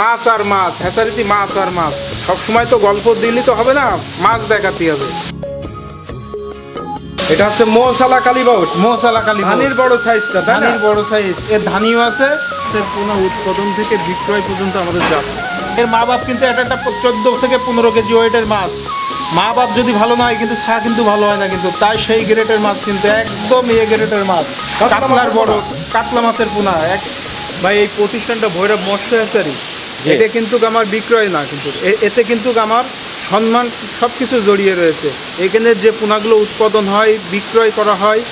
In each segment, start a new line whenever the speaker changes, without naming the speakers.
মাছ আর মাছ হ্যাচারিতে মাছ আর মাছ। সবসময় তো গল্প দিলে তো হবে না মাছ দেখাতে হবে।
এটা হচ্ছে মৌসালা কালীবাউস
মশালা কালী
ধানের বড় সাইজটা
ধানির বড় সাইজ। এর ধানিও আছে সে পুনঃ উৎপাদন থেকে বিক্রয় পর্যন্ত আমাদের যাব এর মা বাপ কিন্তু এটা একটা চোদ্দ থেকে পনেরো কেজি ওয়েটের মাছ। মা বাপ যদি ভালো না হয় কিন্তু সা কিন্তু ভালো হয় না কিন্তু। তাই সেই গ্রেটের মাছ কিন্তু একদম এ গ্রেটের মাছ।
কাতলা
কাতলার বড় কাতলা মাছের পোনা। এক ভাই এই প্রতিষ্ঠানটা ভৈরব মৎস্য হ্যাচারি এটা কিন্তু আমার বিক্রয় না কিন্তু এতে কিন্তু আমার সম্মান সব কিছু জড়িয়ে রয়েছে। এখানে যে পোনাগুলো উৎপাদন হয় বিক্রয় করা হয়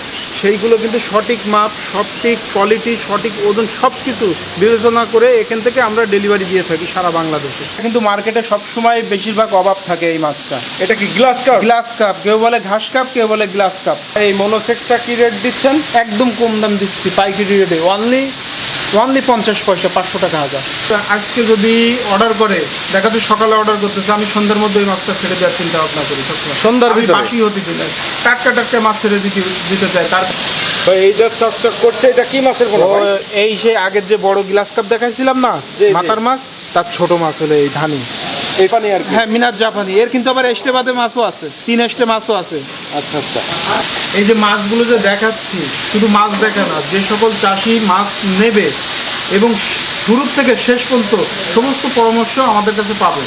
সেইগুলো কিন্তু সঠিক মাপ সঠিক কোয়ালিটি সঠিক ওজন সব কিছু বিবেচনা করে এখান থেকে আমরা ডেলিভারি দিয়ে থাকি সারা বাংলাদেশে। কিন্তু মার্কেটে সবসময় বেশিরভাগ অভাব থাকে এই মাছটা।
এটা কি গ্লাস কাপ
গ্লাস কাপ কেউ বলে ঘাস কাপ কেউ বলে গ্লাস কাপ
এই মনোসেক্সটা কি রেট দিচ্ছেন?
একদম কম দাম দিচ্ছি পাইকারি রেটে অনলি অনলি পঞ্চাশ পয়সা পাঁচশো টাকা হাজার। তো আজকে যদি অর্ডার করে দেখা যাচ্ছে সকালে অর্ডার করতেছে আমি সন্ধ্যার মধ্যে ওই মাছটা ছেড়ে দেওয়ার চিন্তা ভাবনা করি
সন্ধ্যার ভিতরে?
বাসি হতে চাই। টাটকা টাটকা মাছ ছেড়ে দিতে দিতে চাই তার
এইটা চকচক করছে এটা কি মাছের
এই সেই আগের যে বড় গ্লাস কাপ দেখাইছিলাম না। মাথার মাছ তার ছোট মাছ হলো এই ধানি।
এই পানি আর কি?
হ্যাঁ মিনার জাপানি। এর কিন্তু আবার এস্টে বাদে মাছও আছে তিন এস্টে মাছও আছে।
আচ্ছা আচ্ছা।
এই যে মাছগুলো যে দেখাচ্ছি, শুধু মাছ দেখা না, যে সকল চাষি মাছ নেবে এবং শুরু থেকে শেষ পর্যন্ত সমস্ত পরামর্শ আমাদের কাছে পাবে।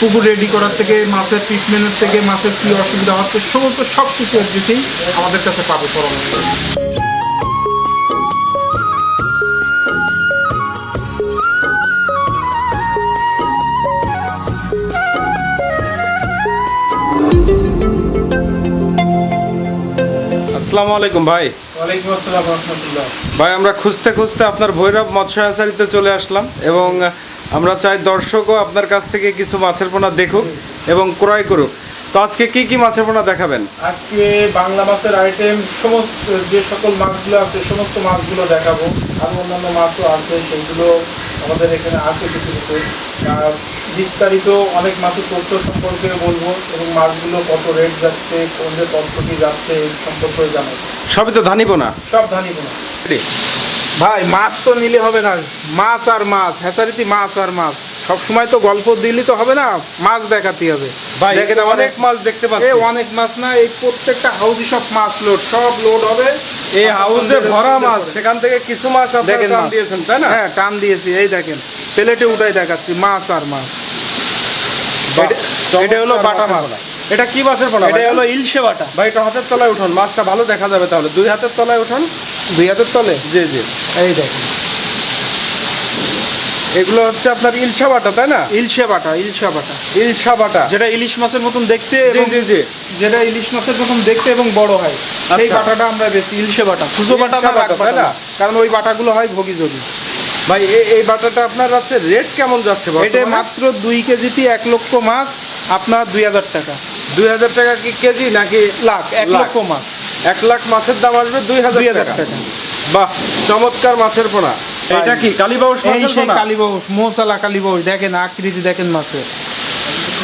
পুকুর রেডি করার থেকে, মাছের ট্রিটমেন্টের থেকে, মাছের কী অসুবিধা হচ্ছে, সমস্ত সব কিছু দিকেই আমাদের কাছে পাবে পরামর্শ।
আসসালামু আলাইকুম ভাই।
ওয়ালাইকুম আসসালাম রহমতুল্লাহ।
ভাই আমরা খুঁজতে খুঁজতে আপনার ভৈরব মৎস্য হ্যাচারিতে চলে আসলাম এবং আমরা চাই দর্শকও আপনার কাছ থেকে কিছু মাছের পোনা দেখুক এবং ক্রয় করুক। তো আজকে কি কি মাছের পোনা দেখাবেন?
আজকে বাংলা মাছের আইটেম সমস্ত যে সকল মাছগুলো আছে সমস্ত মাছগুলো দেখাবো। আর অন্যান্য মাছও আছে সেগুলো আমাদের এখানে আছে কিছু কিছু। আর বিস্তারিত অনেক মাছের তথ্য সম্পর্কে বলব এবং মাছগুলো কত রেট যাচ্ছে কোন যে পদ্ধতি যাচ্ছে এই সম্পর্কে জানাব।
সবই তো ধানি পোনা?
সব ধানি কোনো ভাই মাছ তো নিলে হবে না। মাছ আর মাছ হ্যাচারিতে মাছ আর মাছ। সব সময় তো গল্প দিলে তো হবে না মাছ দেখাতে হবে।
ভাই
দেখেন
অনেক মাছ দেখতে পাচ্ছি।
অনেক মাছ না এই প্রত্যেকটা হাউসে সব মাছ লোড সব লোড হবে।
এই হাউসে ভরা মাছ সেখান থেকে কিছু মাছ
দেখেন
টান দিয়েছেন তাই না?
হ্যাঁ টান দিয়েছি এই দেখেন প্লেটে উঠাই দেখাচ্ছি মাছ আর মাছ। এটা- হলো বাটা মাছ।
এটা কি মাছের পোনা
এটা হলো ইলশে বাটা।
ভাই এটা হাতের তলায় উঠান মাছটা ভালো দেখা যাবে তাহলে। দুই হাতের তলায় উঠান?
দুই হাতের তলে?
জি জি।
এই দেখেন।
এগুলো হচ্ছে আপনার ইলশা বাটা তাই না?
ইলশে বাটা ইলশা বাটা।
ইলশা বাটা।
যেটা ইলিশ মাছের মতন দেখতে এবং যেটা ইলিশ মাছের মতন দেখতে এবং বড় হয় সেই
আচ্ছা।
বাটাটা আমরা বেশি ইলশে বাটা সুজো বাটা
তাই না?
কারণ ওই বাটাগুলো হয় ভোগী যোগী
ভাই এই- এই বাটাটা আপনার হচ্ছে রেট কেমন যাচ্ছে
এটা? মাত্র দুই কেজিতে এক লক্ষ মাছ আপনার দুই হাজার টাকা।
দুই হাজার টাকা কি কেজি নাকি
লাখ এক। লক্ষ মাছ।
এক লাখ মাছের দাম আসবে দুই হাজার টাকা। বাহ চমৎকার মাছের পোনা। এটা কি কালীবাউস
এই
মাছের
সেই
পোনা?
কালীবাউস মৌসালা কালীবাউস দেখেন আকৃতি দেখেন মাছের।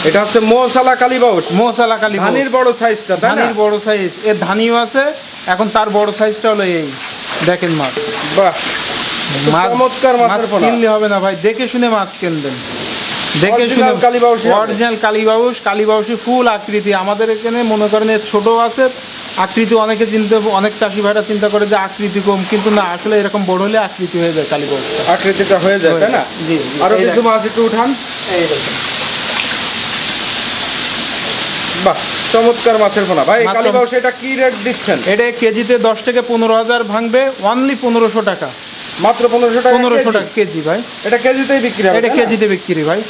এটা হচ্ছে মৌসালা কালীবাউস।
মৌসালা কালীবাউস।
ধানির বড় সাইজটা
ধানির বড় সাইজ। এর ধানিও আছে এখন তার বড় সাইজটা হলো এই। দেখেন মাছ।
বাহ
মাছ
চমৎকার
মাছ কিনলে হবে না ভাই দেখে শুনে মাছ কিনবেন। দেখে শুনে অরিজিনাল কালীবাউস কালীবাউসি ফুল আকৃতি। আমাদের এখানে মনে করেন ছোট আছে আকৃতি অনেকে চিন্তা অনেক চাষি ভাইরা চিন্তা করে যে আকৃতি কম কিন্তু না আসলে এরকম বড় হলে আকৃতি হয়ে যায় কালীবাউসটা
আকৃতিটা হয়ে যায় তাই না?
জি। আরও
কিছু মাছ একটু উঠান। বাহ চমৎকার মাছের পোনা ভাই এটা কি রেট দিচ্ছেন?
এটা কেজিতে দশ থেকে পনেরো হাজার ভাঙবে অনলি পনেরোশো টাকা।
মাত্র পনেরোশো টাকা
পনেরোশো টাকা কেজি ভাই।
এটা কেজিতেই বিক্রি হবে
এটা কেজিতে বিক্রি ভাই।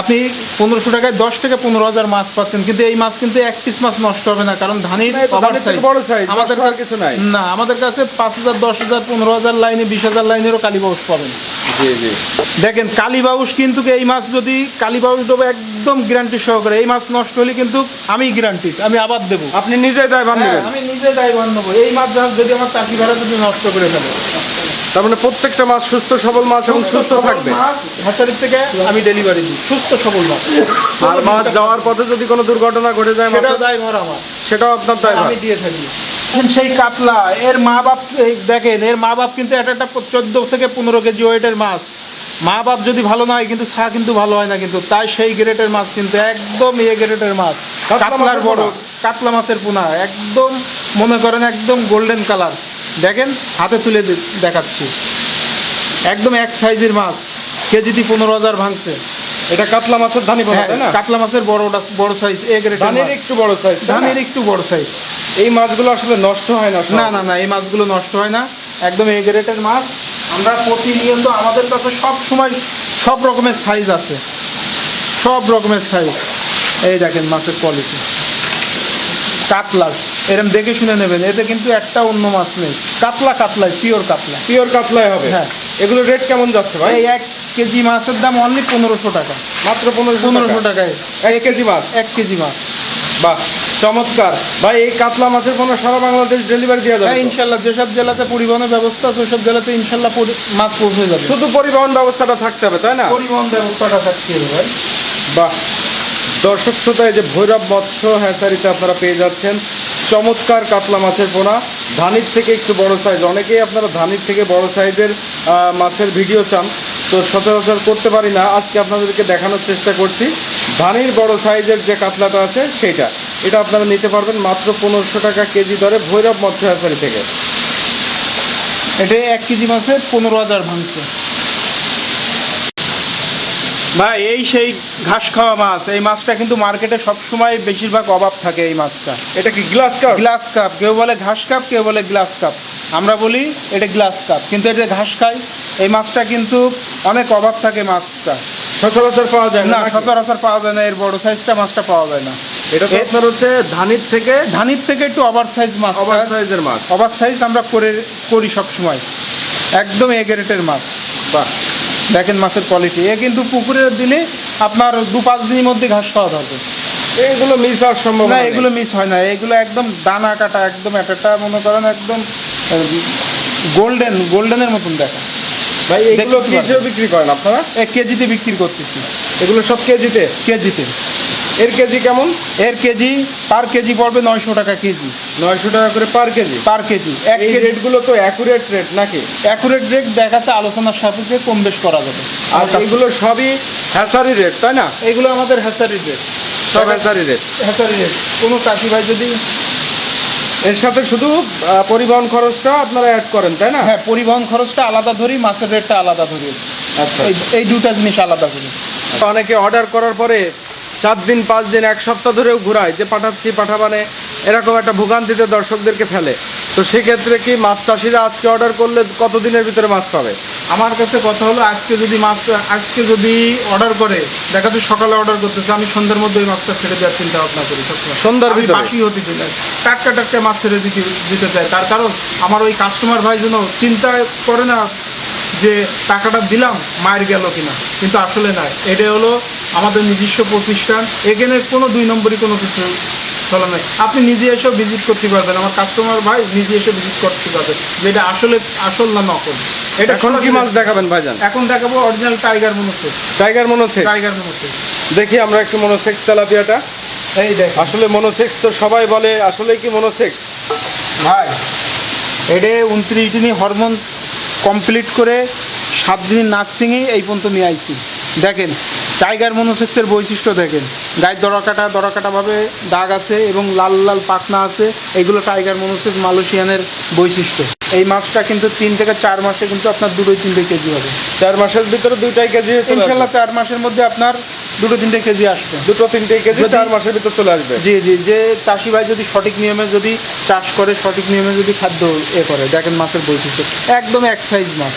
আপনি পনেরোশো টাকায় দশ থেকে পনেরো হাজার মাছ পাচ্ছেন কিন্তু এই মাছ কিন্তু এক পিস মাছ নষ্ট হবে না কারণ ধানের আমাদের
কিছু নাই।
না আমাদের কাছে পাঁচ হাজার দশ হাজার পনেরো হাজার লাইনে বিশ হাজার লাইনেরও কালীবাউস পাবেন। দেখেন কালীবাউস কিন্তু এই মাছ যদি কালীবাউস দেবো একদম গ্যারান্টি সহকারে এই মাছ নষ্ট হলে কিন্তু আমি গ্যারান্টি আমি আবার দেবো।
আপনি নিজেই দায়
হ্যাঁ,
নেবেন।
আমি নিজে দায়ভার নেব। এই মাছ যদি আমার চাষি ভাড়া যদি নষ্ট করে ফেলে
তার মানে প্রত্যেকটা মাছ সুস্থ সবল মাছ এবং সুস্থ থাকবে।
হাসারির থেকে আমি ডেলিভারি দিই। সুস্থ সবল মাছ।
আর মাছ যাওয়ার পথে যদি কোনো দুর্ঘটনা ঘটে যায়
সেটা দায়ভার আমার।
সেটাও আপনার দায়
আমি দিয়ে থাকি। সেই কাতলা এর মা বাপ দেখেন এর মা বাপ কিন্তু একটা একটা চোদ্দ থেকে পনেরো কেজি ওয়েটের মাছ। মা বাপ যদি ভালো না হয় কিন্তু ছা কিন্তু ভালো হয় না কিন্তু তাই সেই গ্রেটের মাছ কিন্তু একদম এ গ্রেটের মাছ।
কাতলা
কাতলার বড় কাতলা মাছের পোনা একদম মনে করেন একদম গোল্ডেন কালার দেখেন হাতে তুলে দেখাচ্ছি। একদম এক সাইজের মাছ কেজিতে পনেরো হাজার ভাঙছে।
এটা কাতলা মাছের ধানি
হ্যাঁ,
না?
কাতলা মাছের বড়টা বড় সাইজ
ধানের একটু বড় সাইজ
ধানের একটু বড় সাইজ
এই মাছগুলো আসলে নষ্ট হয় না
না না না এই মাছগুলো নষ্ট হয় না। একদম এ গ্রেটের মাছ। আমরা প্রতিনিয়ত আমাদের কাছে সব সময় সব রকমের সাইজ আছে। সব রকমের সাইজ এই দেখেন মাছের কোয়ালিটি কাতলা এরম দেখে শুনে নেবেন। এতে কিন্তু একটা অন্য মাছ নেই। কাতলা কাতলায় পিওর কাতলা।
পিওর কাতলাই হবে?
হ্যাঁ।
এগুলো রেট কেমন যাচ্ছে ভাই?
এই এক কেজি মাছের দাম অনলি পনেরোশো টাকা।
মাত্র পনেরোশো
পনেরোশো টাকায়।
এক কেজি মাছ?
এক কেজি মাছ।
বাহ চমৎকার। ভাই এই কাতলা মাছের কোনো সারা বাংলাদেশ ডেলিভারি দেওয়া যাবে
হ্যাঁ ইনশাল্লাহ যেসব জেলাতে পরিবহনের ব্যবস্থা আছে ওইসব জেলাতে ইনশাল্লাহ মাছ পৌঁছে যাবে।
শুধু পরিবহন ব্যবস্থাটা থাকতে হবে তাই না?
পরিবহন ব্যবস্থাটা থাকতে হবে ভাই।
বাহ দর্শক শ্রোতা, এই যে ভৈরব মৎস্য হ্যাচারিতে আপনারা পেয়ে যাচ্ছেন। চমৎকার কাতলা মাছের পোনা। ধানির থেকে একটু বড় সাইজ অনেকেই আপনারা ধানির থেকে বড় সাইজের মাছের ভিডিও চান। তো সচরাচর করতে পারি না। আজকে আপনাদেরকে দেখানোর চেষ্টা করছি। ধানির বড় সাইজের যে কাতলাটা আছে, সেইটা। এটা আপনারা নিতে পারবেন মাত্র পনেরোশো টাকা কেজি দরে ভৈরব মৎস্য হ্যাচারি থেকে।
এটা এক কেজি মাছে পনেরো হাজার ভাঙছে ভাই এই সেই ঘাস খাওয়া মাছ এই মাছটা কিন্তু মার্কেটে সবসময় বেশিরভাগ অভাব থাকে এই মাছটা।
এটা কি গ্লাস কাপ?
গ্লাস কাপ কেউ বলে ঘাস কাপ কেউ বলে গ্লাস কাপ। আমরা বলি এটা গ্লাস কাপ কিন্তু এটা ঘাস খায় এই মাছটা কিন্তু অনেক অভাব থাকে মাছটা।
সচরাচর পাওয়া যায়
না? সচরাচর পাওয়া যায় না এর বড় সাইজটা মাছটা পাওয়া যায় না।
এটা তো আপনার হচ্ছে ধানির থেকে
ধানির থেকে একটু ওভার সাইজ মাছ
ওভার সাইজের মাছ।
ওভার সাইজ আমরা করে করি সব সময় একদম এ গ্রেটের মাছ।
বাহ।
দেখেন মাছের কোয়ালিটি এ কিন্তু পুকুরে দিলে আপনার দু পাঁচ দিনের মধ্যে ঘাস খাওয়া হবে
এগুলো মিস হওয়ার সম্ভব
না এগুলো মিস হয় না। এগুলো একদম দানা কাটা একদম একটা মনে করেন একদম গোল্ডেন গোল্ডেনের মতন দেখা।
ভাই এগুলো কি বিক্রি করেন আপনারা?
এক কেজিতে বিক্রি করতেছি।
এগুলো সব কেজিতে?
কেজিতে।
এর কেজি কেমন?
এর কেজি পার কেজি পড়বে নয়শো টাকা কেজি।
নয়শো টাকা করে পার কেজি?
পার কেজি। এক
রেটগুলো তো অ্যাকুরেট রেট নাকি?
অ্যাকুরেট রেট দেখাচ্ছে আলোচনার সাপেক্ষে কম বেশ করা যাবে।
আর এগুলো সবই হ্যাসারি রেট তাই না?
এগুলো আমাদের হ্যাচারি রেট
সব হ্যাসারি রেট
হ্যাচারি রেট কোনো চাষি ভাই যদি
এর সাথে শুধু পরিবহন খরচটা আপনারা অ্যাড করেন তাই না?
হ্যাঁ পরিবহন খরচটা আলাদা ধরি মাছের রেটটা আলাদা ধরি।
আচ্ছা।
এই এই দুটা জিনিস আলাদা করি
অনেকে অর্ডার করার পরে চার দিন পাঁচ দিন এক সপ্তাহ ধরেও ঘুরায় যে পাঠাচ্ছি পাঠাবানে এরকম একটা ভোগান্তিতে দর্শকদেরকে ফেলে। তো সেক্ষেত্রে কি মাছ চাষিরা আজকে অর্ডার করলে কতদিনের ভিতরে মাছ পাবে?
আমার কাছে কথা হলো আজকে যদি মাছ আজকে যদি অর্ডার করে দেখা যাচ্ছে সকালে অর্ডার করতেছে আমি সন্ধ্যার মধ্যে ওই মাছটা ছেড়ে দেওয়ার চিন্তা ভাবনা করি
সন্ধ্যার ভিতরে?
বাসি হতে দিলে টাটকা টাটকা মাছ ছেড়ে দিতে দিতে চাই তার কারণ আমার ওই কাস্টমার ভাই যেন চিন্তা করে না যে টাকাটা দিলাম মায়ের গেল কিনা। কিন্তু আসলে না এটা হলো আমাদের নিজস্ব প্রতিষ্ঠান। এখানে কোনো দুই নম্বরই কোনো কিছু চলে না। আপনি নিজে এসেও ভিজিট করতে পারবেন। আমার কাস্টমার ভাই নিজে এসে ভিজিট করতে পারবেন যে এটা আসলে আসল না নকল। এটা
এখন কি মাছ দেখাবেন ভাইজান?
এখন দেখাবো original tiger monosex
tiger monosex
tiger monosex
দেখি আমরা একটু মনোসেক্স তেলাপিয়াটা।
এই দেখ
আসলে মনোসেক্স তো সবাই বলে আসলে কি মনোসেক্স
ভাই এটা উনত্রিশ দিনই হরমোন কমপ্লিট করে সাত দিনের নার্সিংয়েই এই পর্যন্ত নিয়ে আইছি। দেখেন টাইগার মনোসেক্সের বৈশিষ্ট্য দেখেন। গায়ের দড়াকাটা দড়াকাটাভাবে দাগ আছে এবং লাল লাল পাখনা আছে এগুলো টাইগার মনোসেক্স মালয়েশিয়ানের বৈশিষ্ট্য। এই মাছটা কিন্তু তিন থেকে চার মাসে কিন্তু আপনার দুটোই তিনটে কেজি হবে।
চার মাসের ভিতরে দুইটাই কেজি।
ইনশাল্লাহ চার মাসের মধ্যে আপনার দুটো তিনটে কেজি আসবে।
দুটো তিনটে কেজি চার মাসের ভিতর চলে আসবে।
জি জি যে চাষি ভাই যদি সঠিক নিয়মে যদি চাষ করে সঠিক নিয়মে যদি খাদ্য এ করে দেখেন মাছের বৈশিষ্ট্য। একদম এক সাইজ মাছ।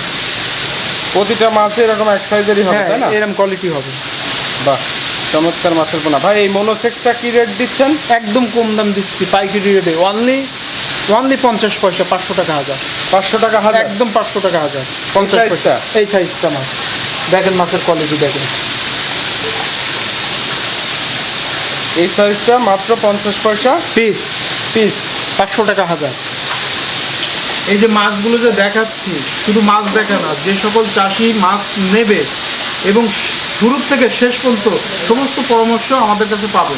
প্রতিটা মাছে এরকম এক সাইজেরই হবে
হ্যাঁ
তাই না?
এরকম কোয়ালিটি হবে।
বাহ চমৎকার মাছের পোনা। ভাই এই মনোসেক্সটা কি রেট দিচ্ছেন?
একদম কম দাম দিচ্ছি পাইকারি রেটে অনলি অনলি পঞ্চাশ পয়সা পাঁচশো টাকা হাজার।
পাঁচশো টাকা হাজার?
একদম পাঁচশো টাকা হাজার। পঞ্চাশ পয়সা। এই সাইজটা মাছ। দেখেন মাছের কোয়ালিটি দেখেন।
এই সাইজটা মাত্র পঞ্চাশ পয়সা?
পিস
পিস
পাঁচশো টাকা হাজার। এই যে মাছগুলো যে দেখাচ্ছি শুধু মাছ দেখা না যে সকল চাষি মাছ নেবে এবং শুরু থেকে শেষ পর্যন্ত সমস্ত পরামর্শ আমাদের কাছে পাবে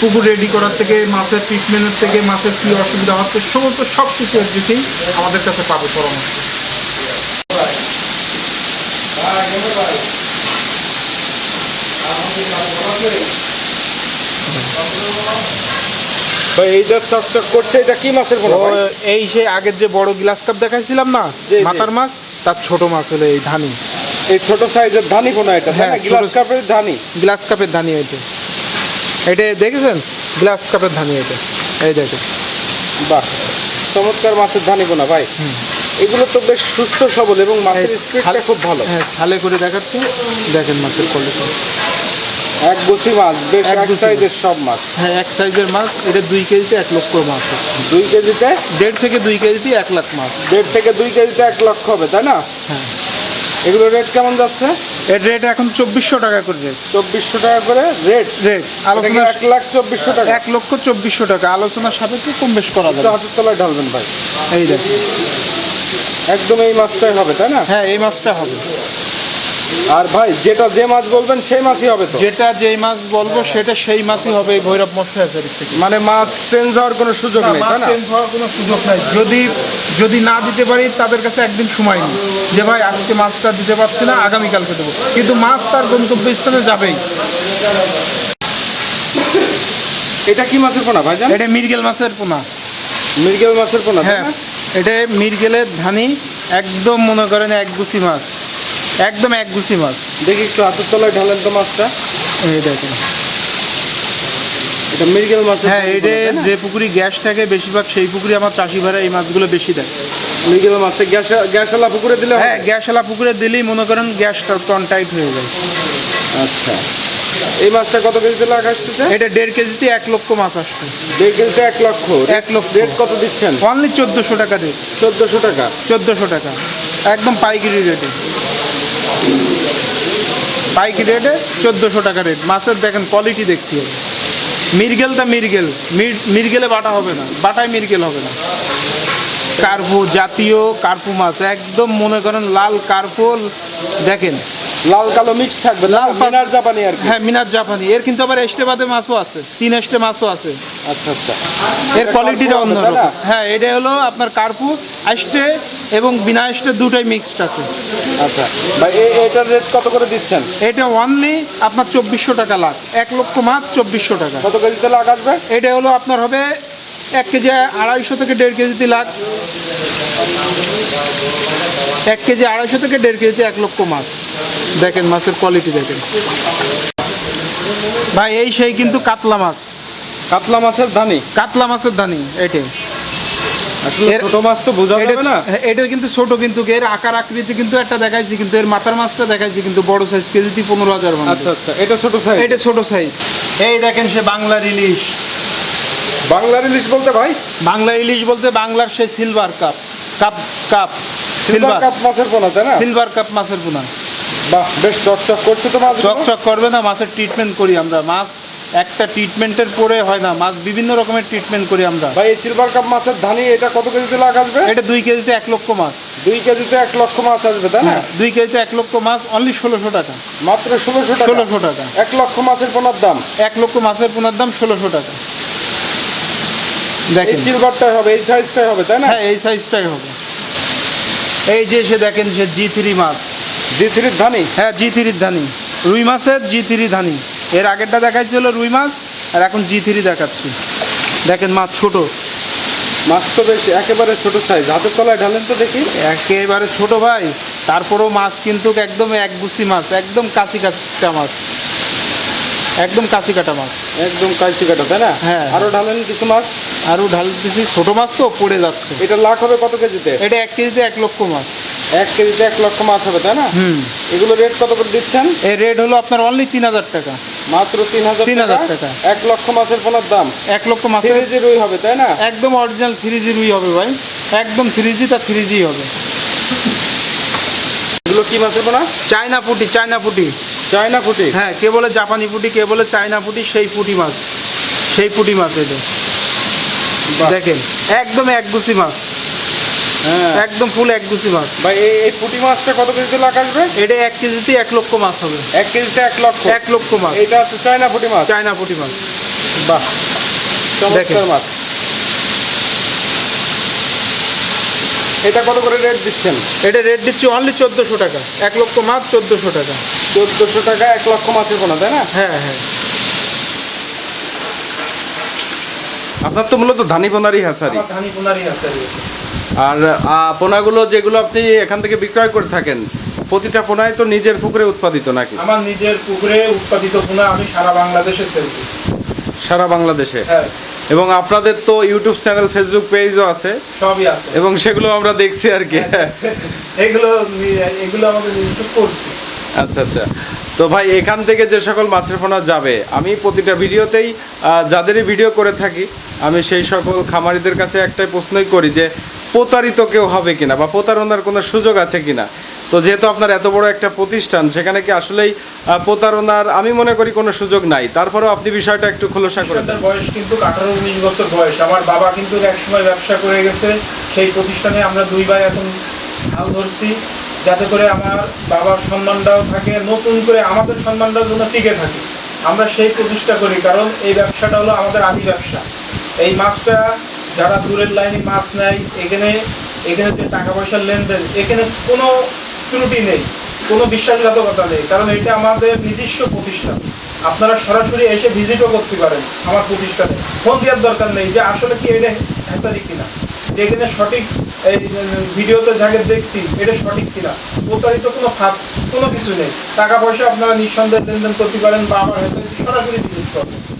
পুকুর রেডি করার থেকে মাছের ট্রিটমেন্টের থেকে মাছের কী অসুবিধা হচ্ছে সমস্ত সব কিছু একদিকেই আমাদের কাছে পাবে পরামর্শ
ভাই এইটা চকচক করছে এটা কি মাছের?
এই সেই আগের যে বড় গ্লাস কাপ দেখাইছিলাম না। মাথার মাছ তার ছোট মাছ হলো এই ধানি
এই ছোট সাইজের ধানি পোনা এটা
হ্যাঁ,
গ্লাস কাপের ধানি।
গ্লাস কাপের ধানি এটা এটা দেখেছেন? গ্লাস কাপের ধানি এটা। এই দেখেন।
বাহ চমৎকার মাছের ধানি পোনা ভাই। এগুলো তো বেশ সুস্থ সবল এবং মাছের স্পিডটা খুব ভালো।
হ্যাঁ থালে করে দেখাচ্ছি। দেখেন মাছের কোয়ালিটি
এক গুছি মাছ বেশ
এক
এক সাইজের সব মাছ।
হ্যাঁ এক সাইজের মাছ এটা দুই কেজিতে এক লক্ষ মাছ
দুই কেজিতে?
দেড় থেকে দুই কেজিতে এক লাখ মাছ।
দেড় থেকে দুই কেজিতে এক লক্ষ হবে তাই না?
হ্যাঁ।
এগুলো রেট কেমন যাচ্ছে?
এর রেট এখন চব্বিশশো টাকা করে রেট
চব্বিশশো টাকা করে রেট
রেট
আলোচনা এক লাখ চব্বিশশো টাকা?
এক লক্ষ চব্বিশশো টাকা। আলোচনার কি কম বেশ করা যাবে।
হাতের তলায় ঢালবেন ভাই।
এই দেখ
একদম এই মাছটাই হবে তাই না?
হ্যাঁ এই মাছটা হবে।
আর ভাই যেটা যে মাছ বলবেন সেই মাছই হবে তো?
যেটা যেই মাছ বলব সেটা সেই মাছই হবে এই ভৈরব মৎস্য হ্যাচারির থেকে।
মানে মাছ চেঞ্জ হওয়ার কোনো সুযোগ নেই তাই
মাছ
না?
চেঞ্জ হওয়ার কোনো সুযোগ নাই। যদি যদি না দিতে পারি তাদের কাছে একদিন সময় নেই। যে ভাই আজকে মাছটা দিতে পারছি না আগামীকালকে দেবো। কিন্তু মাছ তার গন্তব্যস্থানে যাবেই।
এটা কি মাছের পোনা ভাই
এটা মিরগেল মাছের পোনা।
মৃগেল মাছের পোনা
হ্যাঁ এটা মিরগেলের ধানি একদম মনে করেন এক গুছি মাছ। একদম এক গুছি মাছ।
দেখি একটু হাতের তলায় ঢালেন তো মাছটা।
এই দেখেন।
এটা মৃগেল মাছ
হ্যাঁ এটা যে পুকুরি গ্যাস থাকে বেশিরভাগ সেই পুকুরি আমার চাষি ভাড়া এই মাছগুলো বেশি দেয়।
মৃগেল মাছে গ্যাস গ্যাসওয়ালা পুকুরে দিলে
হ্যাঁ? গ্যাসওয়ালা পুকুরে দিলেই মনে করেন গ্যাসটা টন টাইট হয়ে যায়।
আচ্ছা। এই মাছটা কত কেজিতে লাগ আসতেছে?
এটা দেড় কেজিতে এক লক্ষ মাছ আসছে।
দেড় কেজিতে এক লক্ষ।
এক লক্ষ।
রেট কত দিচ্ছেন?
অনলি চোদ্দোশো টাকা রেট
চোদ্দশো টাকা।
চোদ্দোশো টাকা। একদম পাইকারি রেটে পাইকারি রেটে চোদ্দোশো টাকা রেট মাছের দেখেন কোয়ালিটি দেখতে হবে। মিরগেলটা মিরগেল মির- মিরগেলে বাটা হবে না। বাটায় মিরগেল হবে না। কার্পু জাতীয় কার্পু মাছ। একদম মনে করেন লাল কার্পু। দেখেন।
লাল কালো মিক্স থাকবে লাল মিনার জাপানি আর
হ্যাঁ মিনার জাপানি। এর কিন্তু আবার এস্টে বাদে মাছও আছে। তিন এস্টে মাছও আছে।
আচ্ছা আচ্ছা।
এর কোয়ালিটিটা অন্যরকম। হ্যাঁ এটা হলো আপনার কার্পু। আষ্টে এবং বিনা আষ্টে দুটাই মিক্সড আছে।
আচ্ছা। ভাই এটার রেট কত করে দিচ্ছেন?
এটা অনলি আপনার চব্বিশশো টাকা লাখ। এক লক্ষ মাছ চব্বিশশো টাকা।
কত কেজিতে লাখ আসবে?
এটা হলো আপনার হবে এক কেজি আড়াইশো থেকে দেড় কেজিতে লাখ। এক কেজি আড়াইশো থেকে দেড় কেজিতে এক লক্ষ মাছ। দেখেন মাছের কোয়ালিটি দেখেন। ভাই এই সেই কিন্তু কাতলা মাছ।
কাতলা মাছের দানি?
কাতলা মাছের দানি এটাই।
ছোট মাছ তো বোঝা
এটা
যাবে না।
এটা কিন্তু ছোট কিন্তু এর আকার আকৃতি কিন্তু একটা দেখাইছি কিন্তু এর মাথার মাছটা দেখাইছি কিন্তু বড় সাইজ কেজিতে পনেরো হাজার
আচ্ছা আচ্ছা এটা ছোট সাইজ
এটা ছোট সাইজ এই দেখেন সে বাংলার ইলিশ।
বাংলার ইলিশ বলতে ভাই?
বাংলা ইলিশ বলতে বাংলার সেই silver cup cup cup
silver
silver
cup মাছের পোনা তাই না?
সিলভার কাপ মাছের পোনা।
বাহ বেশ চকচক করছে তো মাছ
চকচক করবে না মাছের ট্রিটমেন্ট করি আমরা। মাছ একটা ট্রিটমেন্টের পরে হয় না মাছ বিভিন্ন রকমের ট্রিটমেন্ট করি আমরা।
ভাই এই সিলভার কাপ মাছের ধানি এটা কত কেজিতে লাখ আসবে?
এটা দুই কেজিতে এক লক্ষ মাছ।
দুই কেজিতে এক লক্ষ মাছ আসবে তাই না?
হ্যাঁ দুই কেজিতে এক লক্ষ মাছ অনলি ষোলোশো টাকা।
মাত্র ষোলোশো টাকা?
ষোলোশো টাকা।
এক লক্ষ মাছের পোনার দাম?
এক লক্ষ মাছের পোনার দাম ষোলোশো টাকা। দেখেন।
সিলভারটাই হবে এই সাইজটাই হবে তাই না?
হ্যাঁ এই সাইজটাই হবে। এই যে সে দেখেন সে জি থ্রি মাছ।
জি থ্রির ধানি
হ্যাঁ জি থ্রির ধানি রুই মাছের জি থ্রি ধানি এর আগেরটা দেখাচ্ছি হলো রুই মাছ আর এখন জি থ্রি দেখাচ্ছি। দেখেন মাছ ছোট।
মাছ তো বেশ একেবারে ছোট সাইজ হাতের তলায় ঢালেন তো দেখি।
একেবারে ছোট ভাই। তারপরেও মাছ কিন্তু একদম এক একগুছি মাছ একদম কাঁচি কাটা মাছ। একদম কাঁচি কাটা মাছ।
একদম কাইচি কাটা তাই না?
হ্যাঁ।
আরও ঢালেন কিছু মাছ?
আরও ঢাল দিছি ছোট মাছ তো পড়ে যাচ্ছে।
এটা লাখ হবে কত কেজিতে?
এটা এক কেজিতে এক লক্ষ মাছ।
এক কেজিতে এক লক্ষ মাছ হবে তাই না?
হুম।
এগুলো রেট কত করে দিচ্ছেন?
এর রেট হলো আপনার অনলি তিন হাজার টাকা।
মাত্র তিন হাজার
3,000 টাকা।
এক লক্ষ মাছের পোনার দাম।
এক লক্ষ মাছের
থ্রি জি রুই হবে তাই না?
একদম অরিজিনাল থ্রি জি রুই হবে ভাই। একদম থ্রি জি তা থ্রি জি হবে।
এগুলো কি মাছের পোনা?
চায়না পুটি চায়না পুটি।
চায়না ফুটি
হ্যাঁ কে বলে জাপানি পুটি কে বলে চায়না পুটি সেই পুটি মাছ। সেই পুটি মাছ এটা দেখেন একদম একগুছি মাছ। একদম ফুল একগুছি মাছ।
ভাই এই এই পুঁটি মাছটা কত কেজিতে লাখ আসবে?
এটা এক কেজিতে এক লক্ষ মাছ হবে।
এক কেজিতে এক লক্ষ?
এক লক্ষ মাছ।
এটা হচ্ছে চায়না পুঁটি মাছ?
চায়না পুটি মাছ।
বাহ চমৎকার মাছ। এটা কত করে রেট দিচ্ছেন?
এটা রেট দিচ্ছি অনলি চোদ্দোশো টাকা। এক লক্ষ মাছ চোদ্দোশো টাকা।
চোদ্দোশো টাকা এক লক্ষ মাছের পোনা তাই না?
হ্যাঁ হ্যাঁ।
আপনার তো মূলত ধানি পোনারই হাসারি।
আমার ধানি পুনারি আছে
আর পোনাগুলো যেগুলো আপনি এখান থেকে বিক্রয় করে থাকেন প্রতিটা পোনায় তো নিজের পুকুরে উৎপাদিত নাকি?
আমার নিজের পুকুরে উৎপাদিত পোনা আমি সারা বাংলাদেশে সেল করি।
সারা বাংলাদেশে?
হ্যাঁ।
এবং আপনাদের তো ইউটিউব চ্যানেল ফেসবুক পেজও আছে?
সবই আছে।
এবং সেগুলো আমরা দেখছি আর কি।
এগুলো এগুলো আমাদের নিজস্ব করছি।
আচ্ছা আচ্ছা। তো ভাই এখান থেকে যে সকল মাছের পোনা যাবে আমি প্রতিটা ভিডিওতেই যাদেরই ভিডিও করে থাকি আমি সেই সকল খামারিদের কাছে একটাই প্রশ্নই করি যে প্রতারিত কেউ হবে কিনা বা প্রতারণার কোনো সুযোগ আছে কিনা? তো যেহেতু আপনার এত বড় একটা প্রতিষ্ঠান, সেখানে কি আসলেই প্রতারণার আমি মনে করি কোনো সুযোগ নাই। তারপরেও আপনি বিষয়টা একটু খোলসা করে
তার বয়স কিন্তু আঠারো উনিশ বছর বয়স। আমার বাবা কিন্তু একসময় ব্যবসা করে গেছে। সেই প্রতিষ্ঠানে আমরা দুই ভাই এখন হাল ধরছি। যাতে করে আমার বাবার সম্মানটাও থাকে, নতুন করে আমাদের সম্মানটাও যেন টিকে থাকে। আমরা সেই প্রতিষ্ঠা করি, কারণ এই ব্যবসাটা হলো আমাদের আদি ব্যবসা। এই মাছটা যারা দূরের লাইনে মাছ নেয়, এখানে এখানে যে টাকা পয়সার লেনদেন, এখানে কোনো ত্রুটি নেই, কোনো বিশ্বাসঘাতকতা নেই, কারণ এটা আমাদের নিজস্ব প্রতিষ্ঠান। আপনারা সরাসরি এসে ভিজিটও করতে পারেন আমার প্রতিষ্ঠানে। ফোন দেওয়ার দরকার নেই যে আসলে কি এটা হ্যাসারি কিনা। এখানে সঠিক, এই ভিডিওতে যাকে দেখছি, এটা সঠিক কিনা। প্রতারিত কোনো ফাঁক কোনো কিছু নেই। টাকা পয়সা আপনারা নিঃসন্দেহে লেনদেন করতে পারেন বা আমার হ্যাসারি সরাসরি ভিজিট করবেন।